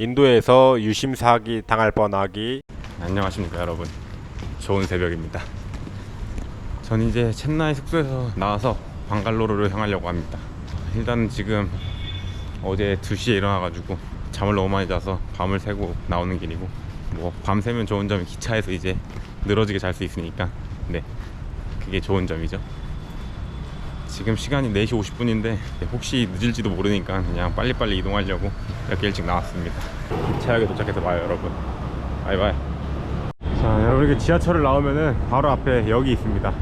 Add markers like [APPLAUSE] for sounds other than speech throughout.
인도에서 유심 사기 당할 뻔하기. 안녕하십니까 여러분. 좋은 새벽입니다. 전 이제 첸나이 숙소에서 나와서 방갈로르를 향하려고 합니다. 일단 지금 어제 2시에 일어나가지고 잠을 너무 많이 자서 밤을 새고 나오는 길이고 뭐 밤새면 좋은 점이 기차에서 이제 늘어지게 잘 수 있으니까 네 그게 좋은 점이죠. 지금 시간이 4시 50분인데 혹시 늦을지도 모르니까 그냥 빨리빨리 이동하려고 이렇게 일찍 나왔습니다. 기차역에 도착해서 봐요 여러분. 바이바이. 자 여러분 이렇게 지하철을 나오면은 바로 앞에 역이 있습니다.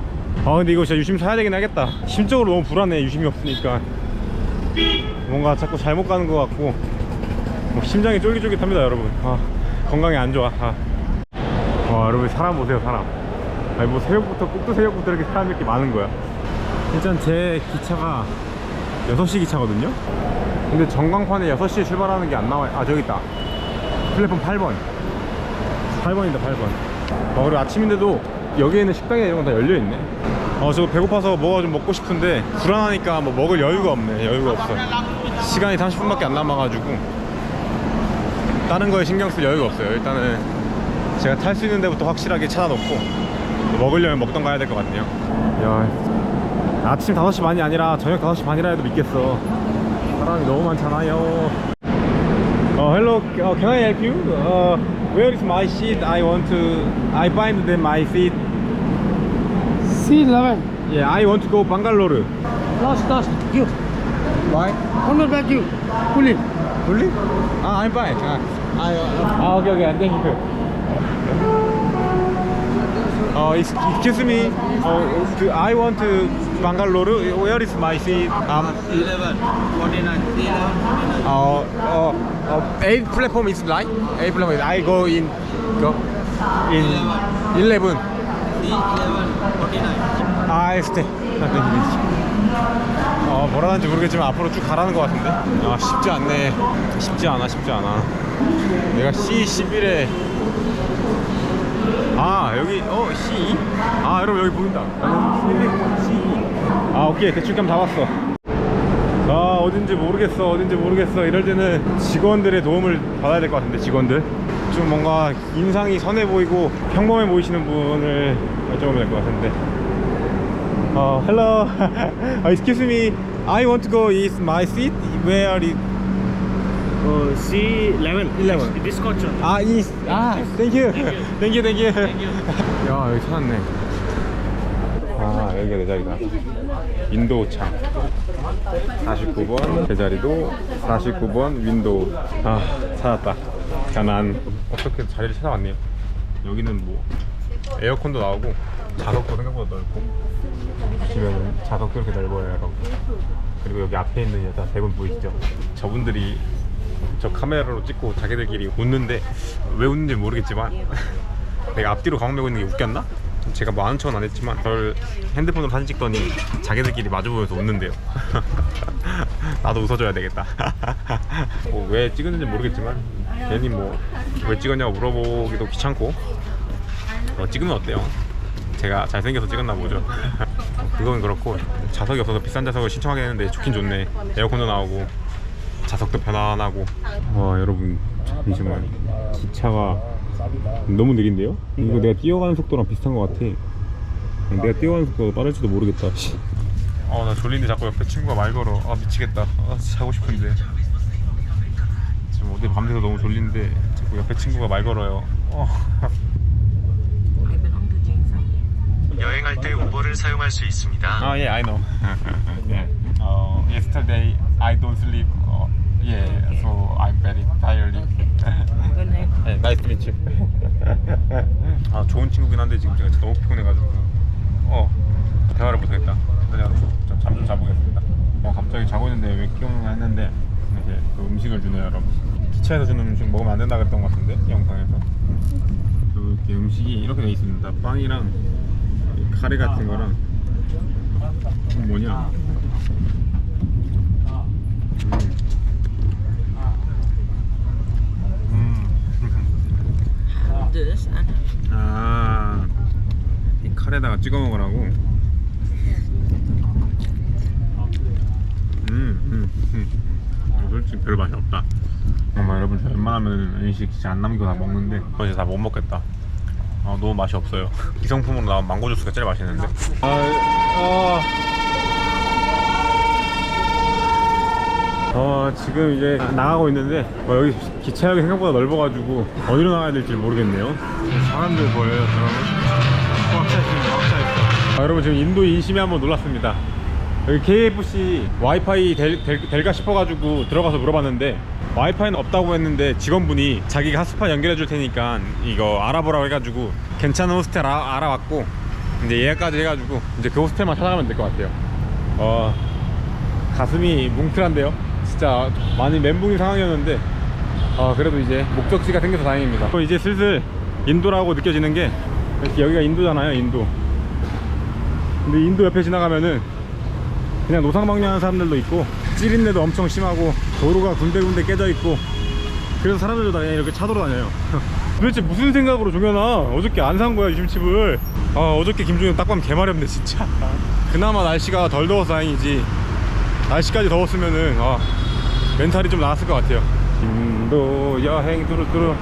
아 근데 이거 진짜 유심 사야 되긴 하겠다. 심적으로 너무 불안해 유심이 없으니까. 뭔가 자꾸 잘못 가는 것 같고. 뭐 심장이 쫄깃쫄깃합니다 여러분. 아, 건강에 안 좋아. 아. 와 여러분 사람 보세요 사람. 아니 뭐 새벽부터 꼭두 새벽부터 이렇게 사람이 이렇게 많은 거야. 일단 제 기차가 6시 기차거든요? 근데 전광판에 6시에 출발하는 게 안 나와요. 아 저기 있다. 플랫폼 8번. 8번이다 8번. 어, 그리고 아침인데도 여기에 있는 식당이나 이런 건 다 열려있네. 어 저거 배고파서 뭐가 좀 먹고 싶은데 불안하니까 뭐 먹을 여유가 없네 여유가 없어. 시간이 30분밖에 안 남아가지고. 다른 거에 신경 쓸 여유가 없어요. 일단은 제가 탈 수 있는 데부터 확실하게 찾아놓고 먹으려면 먹던 가야 될 것 같네요. 야 아침 5시 반이 아니라 저녁 5시 반이라 해도 믿겠어 사람이 너무 많잖아요 어, hello. Uh, can I help you? Uh, where is my seat? I want to. I find them my seat. C11. Yeah, I want to go Bangalore. Last, last. You. Why? On the back, you. Pull it. Really? Ah, I'm fine. Ah, I. Uh, ah, okay, okay. Thank you. Uh, ex- excuse me. Uh, do I want to Bangalore. Where is my seat? Um, 11, 49, 11, uh, uh, uh, eight platform is right. Eight platform. Is, I go in. Go in eleven. C 11, 49. 아, 스테. 어, 뭐라 하는지 모르겠지만 앞으로 쭉 가라는 것 같은데. 아, 쉽지 않네. 쉽지 않아, 쉽지 않아. 내가 C11에 아, 여기 어, C2? 아, 여러분 여기 보인다. C2. 아, 오케이. 대충감 다 왔어. 아, 어딘지 모르겠어. 어딘지 모르겠어. 이럴 때는 직원들의 도움을 받아야 될 것 같은데, 직원들. 좀 뭔가 인상이 선해 보이고 평범해 보이시는 분을 여쭤보면 될 것 같은데. 어, hello. uh, [LAUGHS] excuse me. I want to go. Is my seat where? Uh, C11. 11. This coach. 아, is. 아, thank you. thank you, thank you. [LAUGHS] 야, 여기 찾았네. 아, 여기가 내 자리다. 윈도우 창. 49번 제자리도 49번 윈도우. 아, 찾았다. 가난. 어떻게 자리를 찾아왔네요. 여기는 뭐 에어컨도 나오고 좌석도 생각보다 넓고 보시면은 좌석도 이렇게 넓어요, 여러분. 그리고 여기 앞에 있는 여자 세 분 보이시죠? 저분들이 저 카메라로 찍고 자기들끼리 웃는데 왜 웃는지 모르겠지만 [LAUGHS] 내가 앞뒤로 가방 메고 있는 게 웃겼나? 제가 뭐 아는 척은 안 했지만 저를 핸드폰으로 사진 찍더니 자기들끼리 마주보면서 웃는데요. [LAUGHS] 나도 웃어줘야 되겠다. [LAUGHS] 뭐 왜 찍었는지 모르겠지만 괜히 뭐 왜 찍었냐고 물어보기도 귀찮고. 어, 찍으면 어때요? 제가 잘생겨서 찍었나 보죠. [LAUGHS] 그건 그렇고 좌석이 없어서 비싼 좌석을 신청하게 했는데 좋긴 좋네. 에어컨도 나오고 좌석도 편안하고. 와 여러분 잠시만 기차가 너무 느린데요? 이거 내가 뛰어가는 속도랑 비슷한 것 같아 내가 뛰어가는 속도가 빠를지도 모르겠다 [LAUGHS] 아나 졸린데 자꾸 옆에 친구가 말 걸어 아 미치겠다 아 자고 싶은데 지금 어디 밤새서 너무 졸린데 자꾸 옆에 친구가 말 걸어요 어. 여행할 때 우버를 사용할 수 있습니다. 아, yeah, I know. yeah. [LAUGHS] Uh, yesterday I don't sleep. Uh, yeah, so I'm very tired. [LAUGHS] 네, meet you. [LAUGHS] 아, 좋은 친구긴 한데 지금 제가 너무 피곤해가지고 어 대화를 못하겠다. 잠좀 자보겠습니다. 어, 갑자기 자고 있는데 왜 했는데 이제 그 음식을 주네요, 여러분. 기차에서 주는 음식 먹으면 안 된다 그랬던 것 같은데 이 영상에서. 이렇게 음식이 이렇게 돼 있습니다. 빵이랑 이 카레 같은 거랑 뭐냐? 음. This and 아, 이 카레에다가 찍어 먹으라고. 음, 음, 음. 어, 솔직히 별 맛이 없다. 정말 여러분 저 웬만하면 음식 진짜 안 남기고 다 먹는데 저 이제 다 못 먹겠다 아 너무 맛이 없어요 기성품으로 나온 망고 주스가 제일 맛있는데 아, 아. 어 지금 이제 나가고 있는데 어, 여기 기차역이 생각보다 넓어가지고 어디로 나가야 될지 모르겠네요 사람들 보여요 여러분 아, 여러분 지금 인도 인심에 한번 놀랐습니다. 여기 KFC 와이파이 될, 될, 될 까 싶어가지고 들어가서 물어봤는데 와이파이는 없다고 했는데 직원분이 자기가 핫스팟 연결해 줄 테니까 이거 알아보라고 해가지고 괜찮은 호스텔 아, 알아봤고 이제 예약까지 해가지고 이제 그 호스텔만 찾아가면 될 것 같아요. 어 가슴이 뭉클한데요? 진짜 많이 멘붕인 상황이었는데 아 그래도 이제 목적지가 생겨서 다행입니다. 또 이제 슬슬 인도라고 느껴지는 게 여기가 인도잖아요 인도. 근데 인도 옆에 지나가면은 그냥 노상방뇨하는 사람들도 있고 찌린내도 엄청 심하고 도로가 군데군데 깨져 있고 그래서 사람들도 다 그냥 이렇게 차도로 다녀요. [LAUGHS] 도대체 무슨 생각으로 종현아? 어저께 안 산 거야 유심칩을. 아 어저께 김종현 딱 보면 개마렵네 진짜. [LAUGHS] 그나마 날씨가 덜 더워서 다행이지. 날씨까지 더웠으면은 아 멘탈이 좀 나갔을 것 같아요. 인도 여행 뚜루뚜루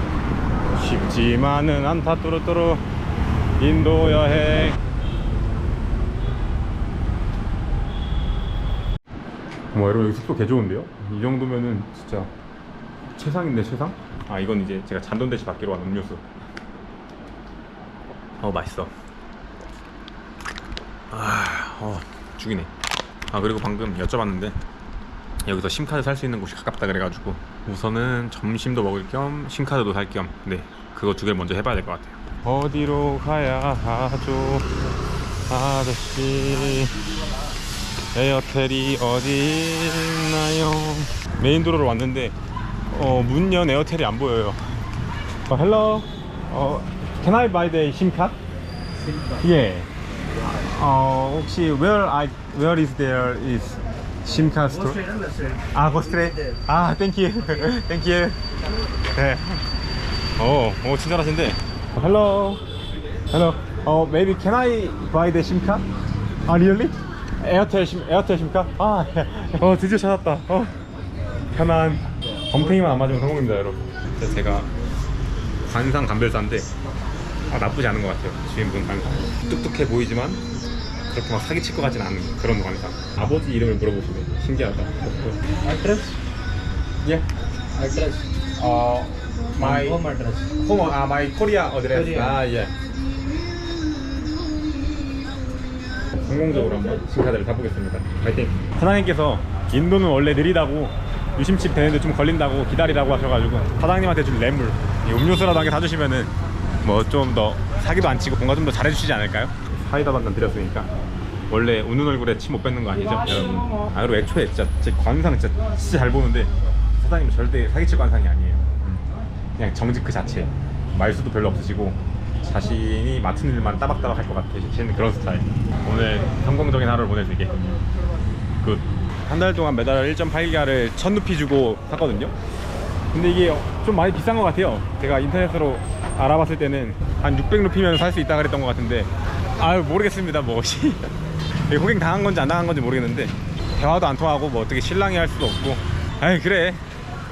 쉽지만은 않다 뚜루뚜루 인도 여행 뭐 여러분 여기 숙소 개 좋은데요? 이 정도면은 진짜 최상인데 최상? 아 이건 이제 제가 잔돈 대신 받기로 한 음료수. 어 맛있어. 아, 어 죽이네. 아 그리고 방금 여쭤봤는데 여기서 심카드 살 수 있는 곳이 가깝다 그래가지고 우선은 점심도 먹을 겸 심카드도 살 겸네 그거 두 개를 먼저 해봐야 될 것 같아요 어디로 가야 하죠 아저씨 에어텔이 어디 있나요? 메인 도로로 왔는데 어, 문연 에어텔이 안 보여요. 어, hello. 어, can I buy the SIM card? 예. 어, 혹시 where I where is there is SIM card store? 아, straight. 아, thank you. thank you. 네. 어, 어 친절하신데. Hello. hello. 어, maybe can I buy the SIM card? 아, really? 에어텔 심 에어텔 심카? 아, 예. 어 드디어 찾았다. 어 편안. 덤탱이만 안 맞으면 성공입니다, 여러분. 그래서 제가 관상 감별사인데 아, 나쁘지 않은 것 같아요. 주인분 관상. 뚝뚝해 보이지만 그렇게 막 사기 칠 것 같진 않은 그런 관상. 아버지 이름을 물어보시네. 신기하다. Address? 예. Address. 어, my Home address. home, 아, my Korea address. Korea. 아, 예. 성공적으로 한번 신카드를 타보겠습니다. 파이팅! 사장님께서 인도는 원래 느리다고 유심칩 되는데 좀 걸린다고 기다리라고 하셔가지고 사장님한테 줄 뇌물 이 음료수라도 한 개 사주시면은 뭐 좀 더 사기도 안 치고 뭔가 좀 더 잘해주시지 않을까요? 사이다 반잔 드렸으니까 원래 웃는 얼굴에 침 못 뱉는 거 아니죠 여러분 아 그리고 애초에 진짜 제 관상 진짜, 진짜 잘 보는데 사장님 절대 사기칠 관상이 아니에요 음. 그냥 정직 그 자체. 말수도 별로 없으시고 자신이 맡은 일만 따박따박 할것 쟤는 그런 스타일. 오늘 성공적인 하루를 보낼 수 있게. 굿한 달 동안 매달 1.8기가를 1000루피 주고 샀거든요. 근데 이게 좀 많이 비싼 것 같아요. 제가 인터넷으로 알아봤을 때는 한 600루피면 살 수 있다 그랬던 것 같은데. 아유 모르겠습니다 뭐. [LAUGHS] 호갱 당한 건지 안 당한 건지 모르겠는데. 대화도 안 통하고 뭐 어떻게 신랑이 할 수도 없고. 아이 그래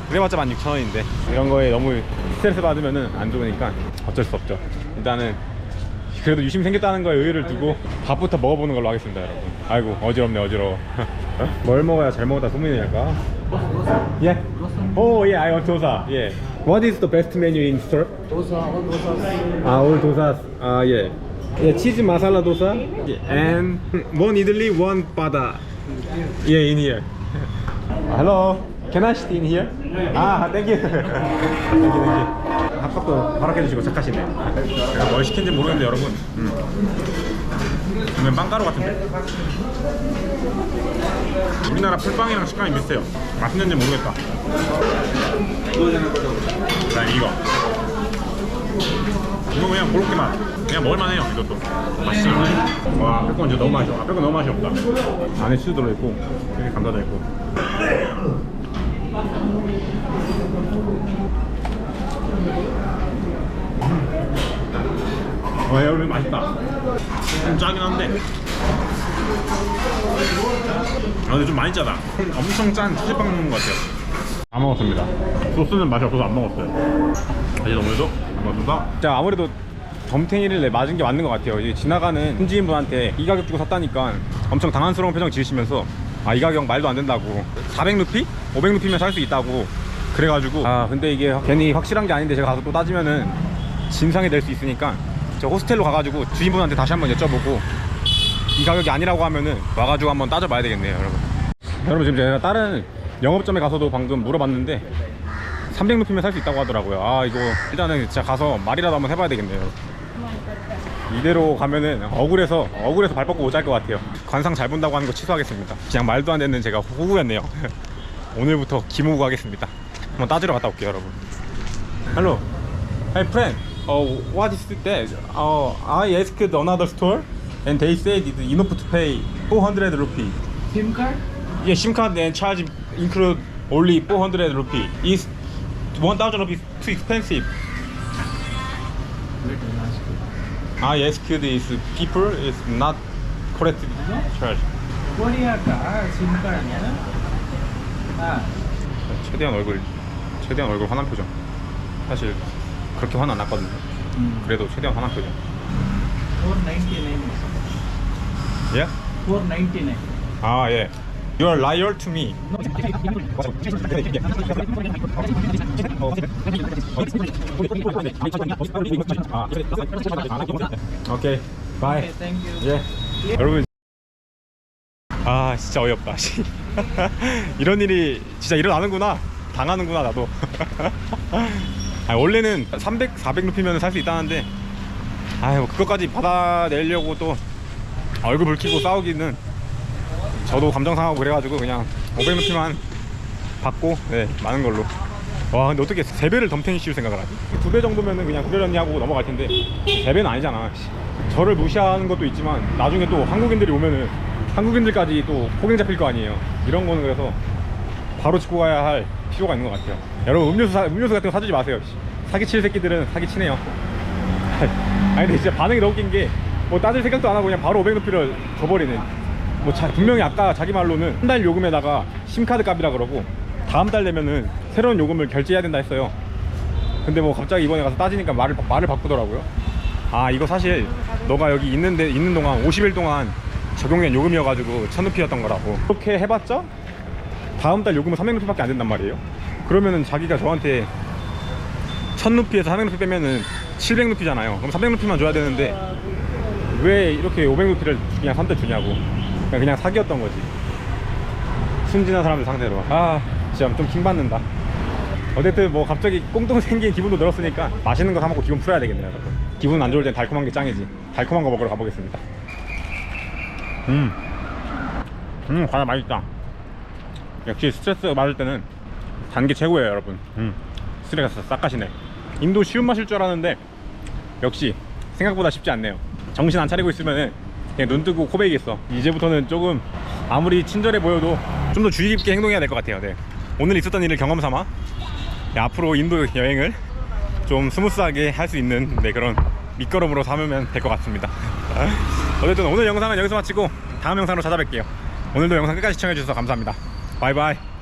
그래봤자 16,000원인데. 이런 거에 너무 스트레스 받으면은 안 좋으니까 어쩔 수 없죠. 일단은 그래도 유심 생겼다는 거에 의의를 두고 밥부터 먹어보는 걸로 하겠습니다 여러분. 아이고 어지럽네 어지러워. [LAUGHS] 뭘 먹어야 잘 먹었다 소문이 날까? 예? 오 예, I want dosa 예. What is the best menu in store? All dosas. 아, all dosas 아, 예. 예, 치즈 마살라 도사. 예, and [LAUGHS] one idli, one bada 예, in here. [LAUGHS] Hello, can I sit in here? 아, [LAUGHS] thank you. Thank you, thank you. 합석도 허락해 주시고 착하시네. 제가 뭘 시킨지 모르겠는데 여러분. 음. 이건 빵가루 같은데? 우리나라 풀빵이랑 식감이 비슷해요. 맛있는지 모르겠다. 자 이거. 이거 그냥 고로케 맛. 그냥 먹을만해요 이것도. 맛있어 와건 진짜 너무 맛있어. 앞에 건 너무 맛이 없다. 안에 치즈 들어있고 여기 감자도 있고 와 어, 여러분 맛있다 좀 짜긴 한데 아 근데 좀 많이 짜다 엄청 짠 치즈빵 먹는 것 같아요 안 먹었습니다. 소스는 맛이 없어서 안 먹었어요. 다시 넘어도 안 먹었습니다. 진짜 아무래도 덤탱이를 맞은 게 맞는 것 같아요. 지나가는 현지인분한테 이 가격 주고 샀다니까 엄청 당황스러운 표정 지으시면서 아 이 가격 말도 안 된다고 400루피? 500루피면 살 수 있다고 그래가지고 아 근데 이게 괜히 확실한 게 아닌데 제가 가서 또 따지면은 진상이 될 수 있으니까 저 호스텔로 가가지고 주인분한테 다시 한번 여쭤보고 이 가격이 아니라고 하면은 와가지고 한번 따져봐야 되겠네요 여러분 여러분 지금 제가 다른 영업점에 가서도 방금 물어봤는데 300루피면 살 수 있다고 하더라고요. 아 이거 일단은 진짜 가서 말이라도 한번 해봐야 되겠네요. 이대로 가면은 억울해서 억울해서 발 뻗고 오잘 것 같아요. 관상 잘 본다고 하는 거 취소하겠습니다. 그냥 말도 안 되는 제가 호구였네요. 오늘부터 김호구 하겠습니다. 한번 따지러 갔다 올게요, 여러분. Hello, hey friend. Oh, what is that? Oh, I asked another store, and they said it's enough to pay 400 rupee. SIM card? Yeah, SIM card and charge include only 400 rupee. Is 1000 rupee too expensive? I asked this people is not correct charge. 코리아가 SIM card는 아, 최대한 얼굴 최대한 얼굴 화난 표정. 사실 그렇게 화는 안 났거든요. 그래도 최대한 화난 표정. 499. Yeah? 499. 아 예. You are liar to me. 오케이. 바이. Okay, thank you. 예. 여러분. 아 진짜 어이없다. 씨. [LAUGHS] 이런 일이 진짜 일어나는구나. 당하는구나 나도. [LAUGHS] 아, 원래는 300, 400 루피면 살 수 있다는데, 아유 그것까지 받아내려고 또 얼굴 붉히고 싸우기는 저도 감정 상하고 그래가지고 그냥 500루피만 받고 네 많은 걸로. 와 근데 어떻게 세 배를 덤탱이 씌울 생각을 하지? 두배 정도면은 그냥 그러려니 하고 넘어갈 텐데 세 배는 아니잖아. 씨. 저를 무시하는 것도 있지만 나중에 또 한국인들이 오면은 한국인들까지 또 폭행 잡힐 거 아니에요. 이런 거는 그래서 바로 짚고 가야 할 필요가 있는 것 같아요. 여러분 음료수 사, 음료수 같은 거 사주지 마세요. 씨. 사기칠 새끼들은 사기치네요. [LAUGHS] 아니 근데 진짜 반응이 너무 웃긴 게 뭐 따질 생각도 안 하고 그냥 바로 500루피를 줘버리네. 뭐 자, 분명히 아까 자기 말로는 한 달 요금에다가 심카드 값이라 그러고 다음 달 되면은 새로운 요금을 결제해야 된다 했어요. 근데 뭐 갑자기 이번에 가서 따지니까 말을 말을 바꾸더라고요. 아 이거 사실 너가 여기 있는데 있는 동안 50일 동안 적용된 요금이어가지고 천루피였던 거라고. 그렇게 해봤자 다음 달 요금은 300루피밖에 안 된단 말이에요. 그러면은 자기가 저한테 1000루피에서 300루피 빼면은 700루피잖아요. 그럼 300루피만 줘야 되는데 왜 이렇게 500루피를 그냥 선뜻 주냐고. 그냥, 그냥 사기였던 거지. 순진한 사람들 상대로. 아, 진짜 좀 킹받는다. 어쨌든 뭐 갑자기 꽁똥 생긴 기분도 들었으니까 맛있는 거 사 먹고 기분 풀어야 되겠네요. 여러분. 기분 안 좋을 땐 달콤한 게 짱이지. 달콤한 거 먹으러 가보겠습니다. 음, 음, 과자 맛있다. 역시 스트레스 받을 때는 단 게 최고예요, 여러분. 음, 스트레스 싹 가시네. 인도 쉬운 맛일 줄 알았는데 역시 생각보다 쉽지 않네요. 정신 안 차리고 있으면은 그냥 눈 뜨고 코베이겠어. 이제부터는 조금 아무리 친절해 보여도 좀 더 주의 깊게 행동해야 될 것 같아요. 네. 오늘 있었던 일을 경험 삼아 네, 앞으로 인도 여행을 좀 스무스하게 할 수 있는 네, 그런 밑거름으로 삼으면 될 것 같습니다. [LAUGHS] 어쨌든 오늘 영상은 여기서 마치고 다음 영상으로 찾아뵐게요. 오늘도 영상 끝까지 시청해주셔서 감사합니다. 바이바이.